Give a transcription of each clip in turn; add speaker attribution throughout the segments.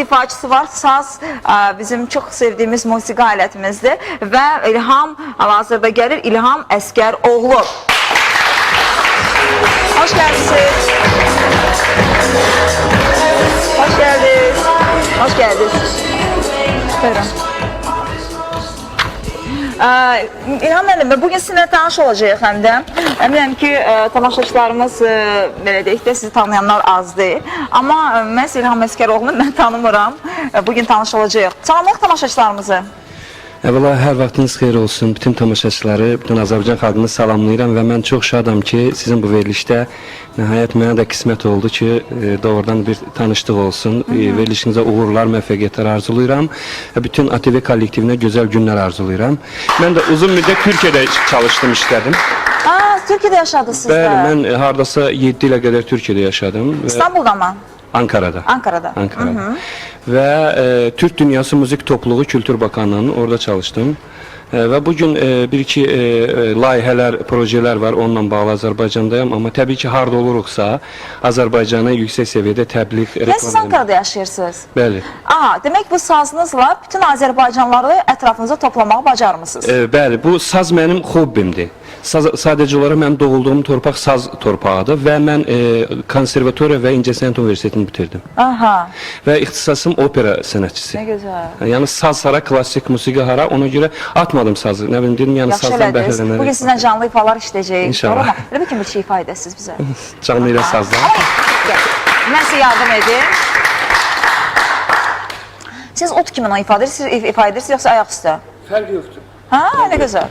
Speaker 1: ifaçısı var. Saz e, bizim çok sevdiğimiz musiki aletimizdir ve İlham hal-hazırda gelir İlham Əskəroğlu. Hoş geldiniz. Hoş geldiniz. Hoş geldiniz. Buyurun. Ee, İlham müəllim, bugün sizinlə tanış olacağıq həm də. Əminəm ki, e, tamaşaçılarımız e, belə deyək sizi tanıyanlar az deyil. Amma e, məhz İlham Əskəroğlunu mən tanımıram. E, Bugün tanış olacağıq. Salamlıq tamaşaçılarımızı.
Speaker 2: Əvvəla hər vaxtınız xeyir olsun. Bütün tamaşaçıları, bütün Azərbaycan xalqını salamlayıram və mən çox şadam ki, sizin bu verilişdə nəhayət mənə də qismət oldu ki, e, doğrudan bir tanışlıq olsun. E, Verilişinizə uğurlar, müvəffəqiyyətlər arzulayıram və bütün ATV kollektivinə gözəl günlər arzulayıram. Mən də uzun müddət Türkiyədə çalışdım, işlədim.
Speaker 1: Aa, Türkiye'de yaşadınız siz
Speaker 2: Bəli, mən e, hardasa 7 ilə qədər Türkiyədə yaşadım və
Speaker 1: İstanbul'da mı?
Speaker 2: Ankara'da.
Speaker 1: Ankara'da.
Speaker 2: Ankara'da. Ve e, Türk Dünyası Müzik Topluluğu Kültür Bakanlığı'nın orada çalıştım. E, ve bugün e, bir iki e, e, layihələr, projeler var onunla bağlı Azərbaycandayım. Amma təbii ki, harda oluruksa Azərbaycanı yüksək səviyyədə təbliğ, reklam
Speaker 1: siz. Ankara'da yaşayırsınız.
Speaker 2: Bəli.
Speaker 1: Aha, demek bu sazınızla bütün Azerbaycanlıları etrafınıza toplamağı bacarmışsınız.
Speaker 2: E, bəli, bu saz mənim hobbimdir. Saz, sadəcə olaraq mənim doğulduğum torpaq saz torpağıdır və mən e, konservatoriya və İncəsənət Universitetini bitirdim.
Speaker 1: Aha,
Speaker 2: Və ixtisasım opera sənətçisi.
Speaker 1: ne güzel.
Speaker 2: Yəni saz hara, klassik musiqi hara, ona görə atmadım sazı. Nə bilim dedim, yəni
Speaker 1: Yaxşı
Speaker 2: sazdan
Speaker 1: elədiniz.
Speaker 2: bəhrələnərək.
Speaker 1: Bugün sizlə canlı ifalar işləyəcəyik.
Speaker 2: İnşallah.
Speaker 1: Elə bir ki, bir şey edəsiniz bizə.
Speaker 2: Canlı ilə sazdan.
Speaker 1: Mən sizə yardım edim. Siz ot kimin o ifa edirsiniz, if- ifa edirsiniz yoxsa ayaq üstə?
Speaker 2: Fərq yoxdur.
Speaker 1: Ha, ne güzel.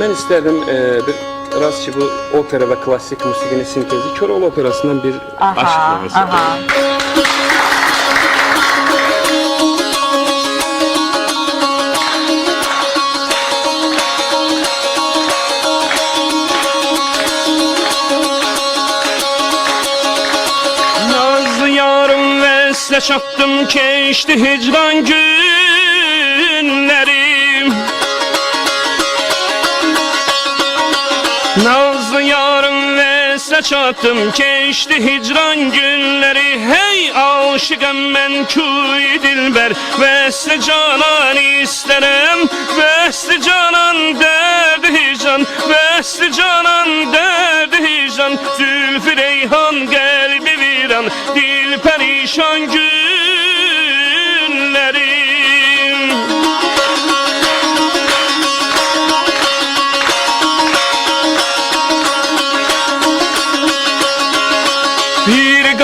Speaker 2: Mən istədim e, bir rast ki bu opera və klassik musiqinin sintezi Köroğlu operasından bir
Speaker 1: Aha,
Speaker 2: aşk nağısı.
Speaker 1: aha.
Speaker 3: Nazlı yarım vesle çattım keçti hicran günlerim vesle çattım keçti hicran günleri. Hey aşıkım ben kuy dilber. Vesle canan isterim Vesle canan derdi hicran. Vesle canan derdi hicran. Zülfü reyhan kalbi viran. Dil perişan günlerim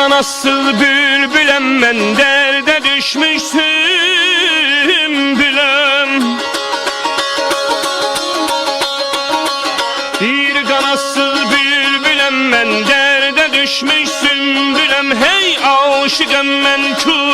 Speaker 3: Bir kanatsız bülbülem ben derde düşmüşsün bülem Bir kanatsız bülbülem ben derde düşmüşsün bülem Hey aşıkım ben kuy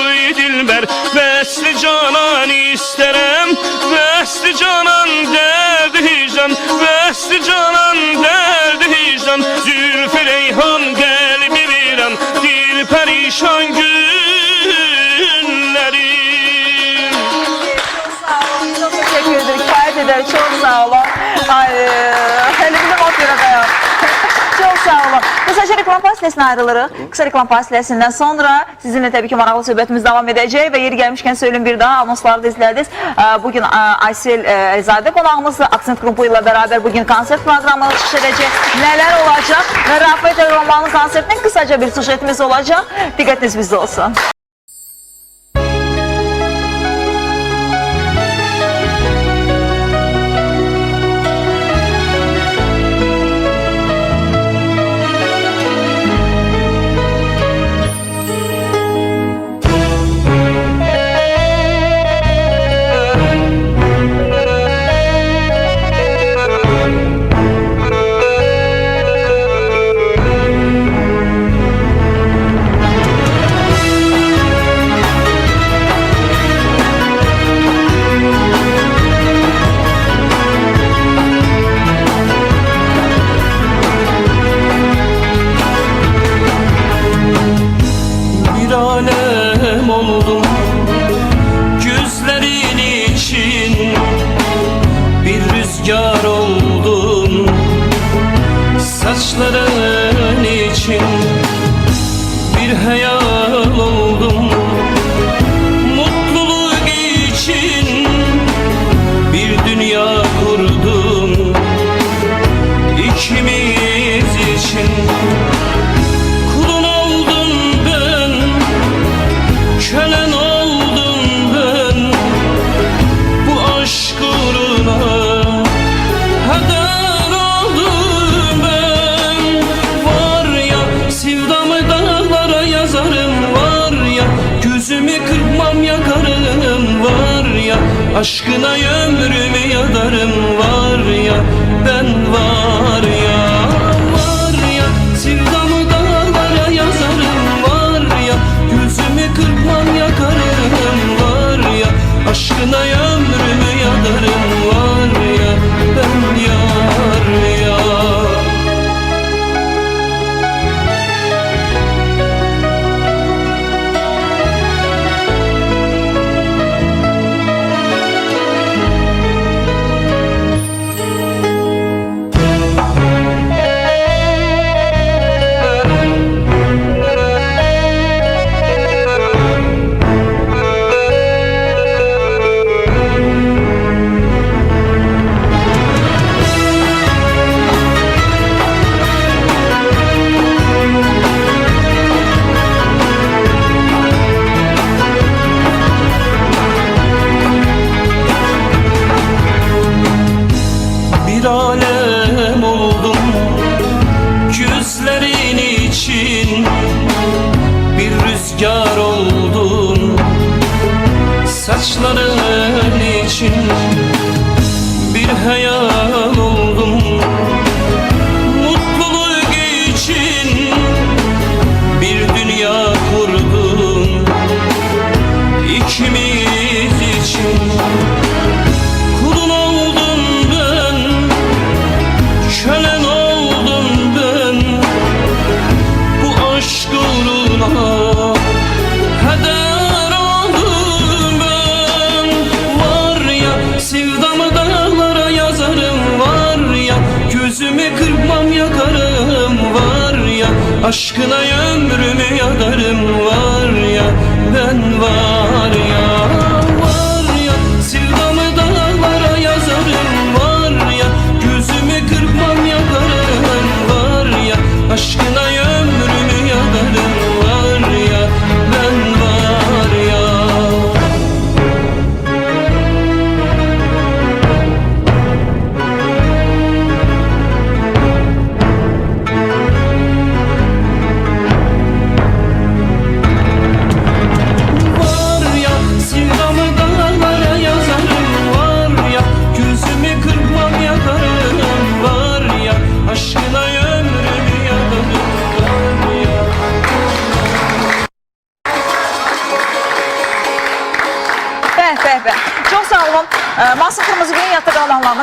Speaker 1: reklam fasiləsinə ayrılırıq. Kısa reklam fasiləsindən sonra sizinlə təbii ki maraqlı söhbətimiz davam edəcək və yeri gəlmişkən söyleyeyim bir daha anonsları da izlədiniz. Bugün Aysel Elzadə qonağımızdır. Aksent qrupu ilə bərabər bugün konsert proqramı çıxış edəcək. Nələr olacaq və Romanın konsertinin kısaca bir sujetimiz olacaq. Diqqətiniz bizdə olsun.
Speaker 3: Saçların için Bir hayal Aşkına ömrümü yadarım var ya Saçların aşkına ömrümü yadarım Var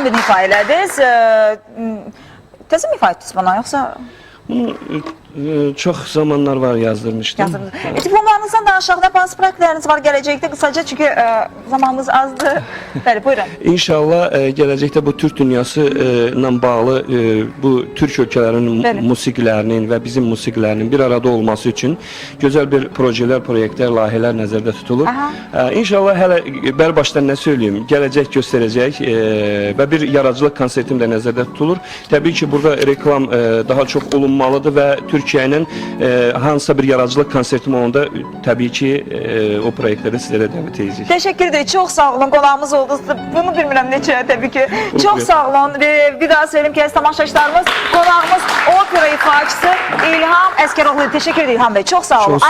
Speaker 1: Hamid Mifail Ədiz. Təzə Mifail tutmanı, yoxsa...
Speaker 2: Bunu e, çox zamanlar var yazdırmışdım.
Speaker 1: yazdınız? E, diplomlarınızdan danışaq, nə hansı praktikləriniz var gələcəkdə qısaca çünki e, zamanımız azdır. Bəli, buyurun.
Speaker 2: İnşallah e, gələcəkdə bu Türk dünyası e, ilə bağlı e, bu Türk
Speaker 1: Bəli.
Speaker 2: musiqilərinin və bizim musiqilərinin bir arada olması üçün gözəl bir projelər, proyektlər, layihələr nəzərdə tutulur. E, İnşallah hələ bəri başdan nə söyləyim, gələcək göstərəcək e, və bir yaradıcılıq konsertim də nəzərdə tutulur. Təbii ki, burada reklam e, daha çox olunmalıdır və Türkiyənin e, hansısa bir yaradıcılıq konsertim olanda e, təbii ki, e, o proyektlərə sizlərə dəvət edəcəyik.
Speaker 1: Teşekkür ederim. Çok sağ olun. Qonağımız oldu. Bunu bilmirəm neçə təbii ki. Çok sağ olun. Ve bir daha söyleyeyim ki, tamaşaçılarımız, qonağımız opera ifaçısı İlham Əskəroğlu. Teşekkür ederim İlham Bey. Çok sağ olun.
Speaker 2: Çok